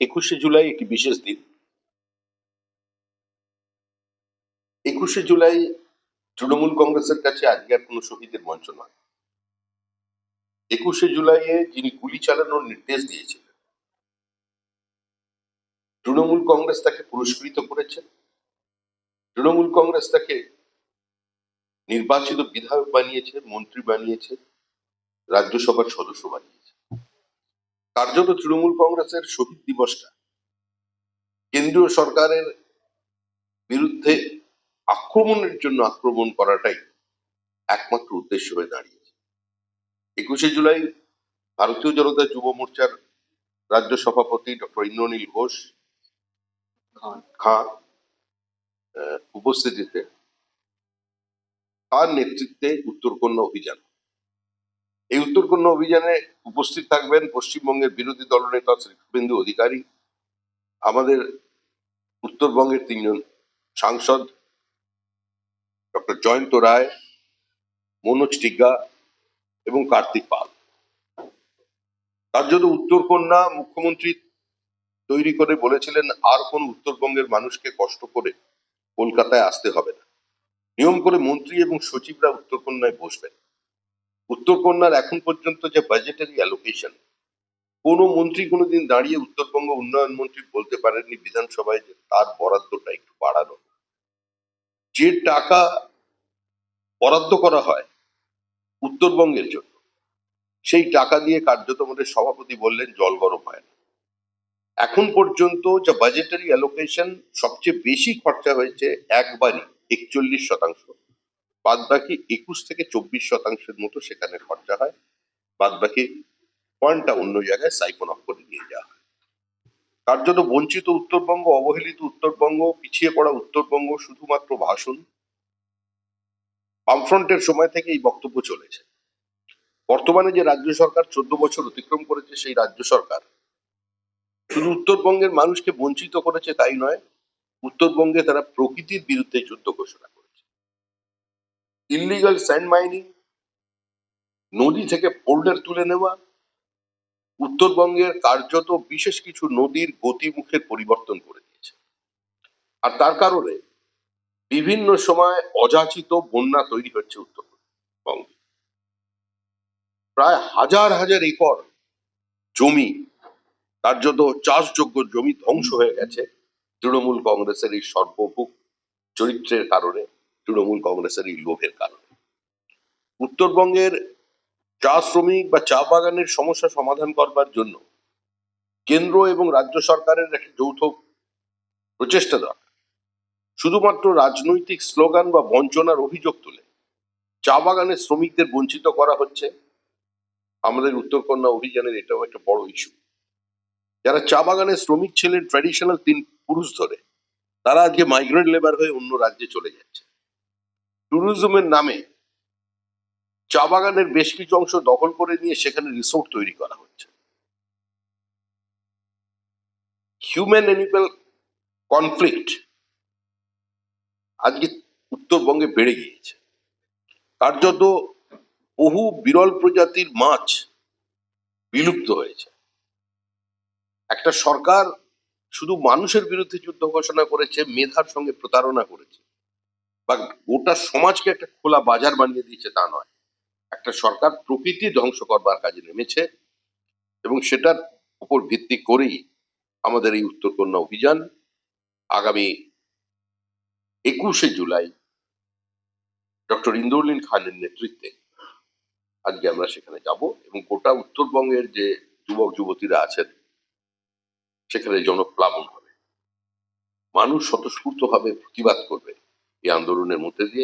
একুশে জুলাই একটি বিশেষ দিন। একুশে জুলাই তৃণমূল কংগ্রেসের কাছে আজকে আর কোনো শহীদের মঞ্চ নয়। একুশে জুলাইয়ে যিনি গুলি চালানোর নির্দেশ দিয়েছিলেন, তৃণমূল কংগ্রেস তাকে পুরস্কৃত করেছে তৃণমূল কংগ্রেস তাকে নির্বাচিত বিধায়ক বানিয়েছে, মন্ত্রী বানিয়েছে, রাজ্যসভার সদস্য বানিয়েছে। কার্যত তৃণমূল কংগ্রেসের শহীদ দিবসটা। কেন্দ্রীয় সরকারের বিরুদ্ধে আক্রমণের জন্য আক্রমণ করাটাই একমাত্র উদ্দেশ্য হয়ে দাঁড়িয়েছে। একুশে জুলাই ভারতীয় জনতা যুব মোর্চার রাজ্য সভাপতি ডক্টর ইন্দ্রনীল ঘোষ খাঁ আহ, উপস্থিতিতে তার নেতৃত্বে উত্তরকন্যা অভিযান। এই উত্তরকন্যা অভিযানে উপস্থিত থাকবেন পশ্চিমবঙ্গের বিরোধী দলনেতা শ্রী শুভেন্দু অধিকারী। আমাদের উত্তরবঙ্গের তিনজন সাংসদ, ডক্টর জয়ন্ত রায়, মনোজ টিগ্গা এবং কার্তিক পাল। তার জন্য উত্তরকন্যা মুখ্যমন্ত্রী তৈরি করে বলেছিলেন, আর কোন উত্তরবঙ্গের মানুষকে কষ্ট করে কলকাতায় আসতে হবে না। নিয়ম করে মন্ত্রী এবং সচিবরা উত্তরকন্যায় বসবেন। উত্তরকন্যার এখন পর্যন্ত যে বাজেটারি অ্যালোকেশন কোনো মন্ত্রী কোনোদিন দাঁড়িয়ে উত্তরবঙ্গ উন্নয়ন মন্ত্রী বলতে পারেননি বিধানসভায় যে তার বরাদ্দটা একটু বাড়ানো। যে টাকা বরাদ্দ করা হয় উত্তরবঙ্গের জন্য, সেই টাকা দিয়ে কার্যত আমাদের সভাপতি বললেন জল গরম হয় না। এখন পর্যন্ত যা বাজেটারি অ্যালোকেশন সবচেয়ে বেশি খরচা হয়েছে একবারই একচল্লিশ শতাংশ। বাদ বাকি একুশ থেকে চব্বিশ শতাংশের মতো সেখানে খরচা হয়। বাদ বাকি পয়েন্টটা অন্য জায়গায় সাইফন অফ করে নিয়ে যাওয়া হয়। জন্য বঞ্চিত উত্তরবঙ্গ, অবহেলিত উত্তরবঙ্গ, পিছিয়ে পড়া উত্তরবঙ্গ শুধুমাত্র ভাষণ। বামফ্রন্টের সময় থেকে এই বক্তব্য চলেছে। বর্তমানে যে রাজ্য সরকার চোদ্দ বছর অতিক্রম করেছে, সেই রাজ্য সরকার শুধু উত্তরবঙ্গের মানুষকে বঞ্চিত করেছে তাই নয়, উত্তরবঙ্গে তারা প্রকৃতির বিরুদ্ধে যুদ্ধ ঘোষণা ইলিগাল স্যান্ড মাইনিং নদী থেকে পোল্ডার তুলে নেওয়া, উত্তরবঙ্গের কার্যত বিশেষ কিছু নদীর গতিমুখের পরিবর্তন করে দিয়েছে। আর তার কারণে বিভিন্ন সময় অযাচিত বন্যা তৈরি হচ্ছে উত্তরবঙ্গে। প্রায় হাজার হাজার একর জমি, কার্যত চাষযোগ্য জমি ধ্বংস হয়ে গেছে। তৃণমূল কংগ্রেসের এই সর্বভুক চরিত্রের কারণে তৃণমূল কংগ্রেসের এই লোভের কারণে। উত্তরবঙ্গের চা শ্রমিক বা চা বাগানের সমস্যা সমাধান করবার জন্য কেন্দ্র এবং রাজ্য সরকারের একটা যৌথ প্রচেষ্টা দরকার। শুধুমাত্র রাজনৈতিক স্লোগান বা বঞ্চনার অভিযোগ তুলে চা বাগানের শ্রমিকদের বঞ্চিত করা হচ্ছে, আমাদের উত্তরকন্যা অভিযানের এটাও একটা বড় ইস্যু যারা চা বাগানের শ্রমিক ছিলেন ট্র্যাডিশনাল তিন পুরুষ ধরে, তারা আজকে মাইগ্রেন্ট লেবার হয়ে অন্য রাজ্যে চলে যাচ্ছে। ট্যুরিজমের নামে চা বাগানের বেশ কিছু অংশ দখল করে নিয়ে সেখানে রিসোর্ট তৈরি করা হচ্ছে। হিউম্যান অ্যানিমাল কনফ্লিক্ট আজকে উত্তরবঙ্গে বেড়ে গিয়েছে। কার্যত বহু বিরল প্রজাতির মাছ বিলুপ্ত হয়েছে। একটা সরকার শুধু মানুষের বিরুদ্ধে যুদ্ধ ঘোষণা করেছে, মেধার সঙ্গে প্রতারণা করেছে। বা গোটা সমাজকে একটা খোলা বাজার বানিয়ে দিয়েছে তা নয়। একটা সরকার প্রকৃতি ধ্বংস করবার কাজে নেমেছে এবং সেটার উপর ভিত্তি করেই আমাদের এই উত্তরকন্যা অভিযান আগামী একুশে জুলাই ডক্টর ইন্দুরলিন খানের নেতৃত্বে আজকে আমরা সেখানে যাব এবং গোটা উত্তরবঙ্গের যে যুবক যুবতীরা আছেন, সেখানে জনপ্লাবন হবে। মানুষ স্বতঃস্ফূর্ত ভাবে প্রতিবাদ করবে। এই আন্দোলনের মধ্যে দিয়ে